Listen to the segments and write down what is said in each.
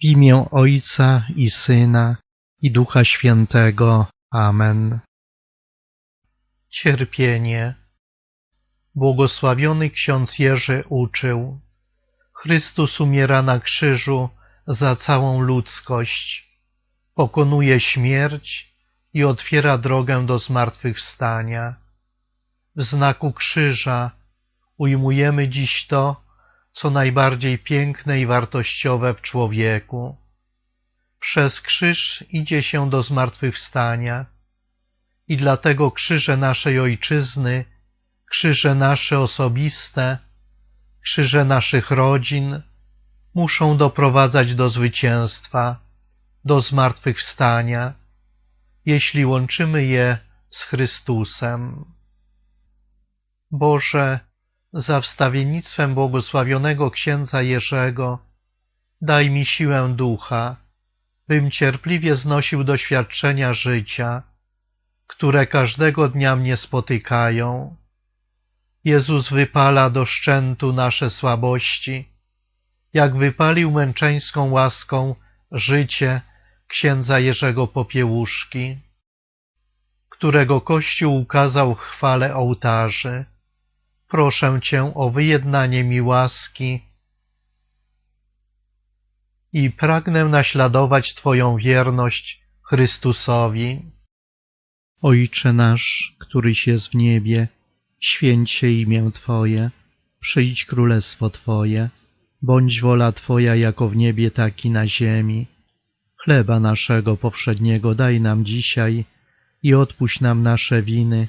W imię Ojca i Syna i Ducha Świętego. Amen. Cierpienie. Błogosławiony ksiądz Jerzy uczył. Chrystus umiera na krzyżu za całą ludzkość, pokonuje śmierć i otwiera drogę do zmartwychwstania. W znaku krzyża ujmujemy dziś to, co najbardziej piękne i wartościowe w człowieku. Przez krzyż idzie się do zmartwychwstania i dlatego krzyże naszej Ojczyzny, krzyże nasze osobiste, krzyże naszych rodzin muszą doprowadzać do zwycięstwa, do zmartwychwstania, jeśli łączymy je z Chrystusem. Boże, za wstawiennictwem błogosławionego księdza Jerzego, daj mi siłę ducha, bym cierpliwie znosił doświadczenia życia, które każdego dnia mnie spotykają. Jezus wypala do szczętu nasze słabości, jak wypalił męczeńską łaską życie księdza Jerzego Popiełuszki, którego Kościół ukazał chwale ołtarzy. Proszę Cię o wyjednanie mi łaski i pragnę naśladować Twoją wierność Chrystusowi. Ojcze nasz, któryś jest w niebie, święć się imię Twoje, przyjdź królestwo Twoje, bądź wola Twoja jako w niebie, tak i na ziemi. Chleba naszego powszedniego daj nam dzisiaj i odpuść nam nasze winy,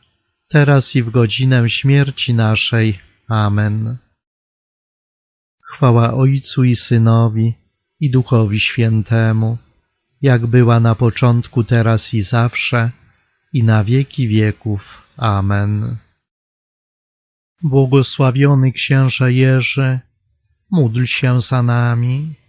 teraz i w godzinę śmierci naszej. Amen. Chwała Ojcu i Synowi i Duchowi Świętemu, jak była na początku, teraz i zawsze, i na wieki wieków. Amen. Błogosławiony księże Jerzy, módl się za nami.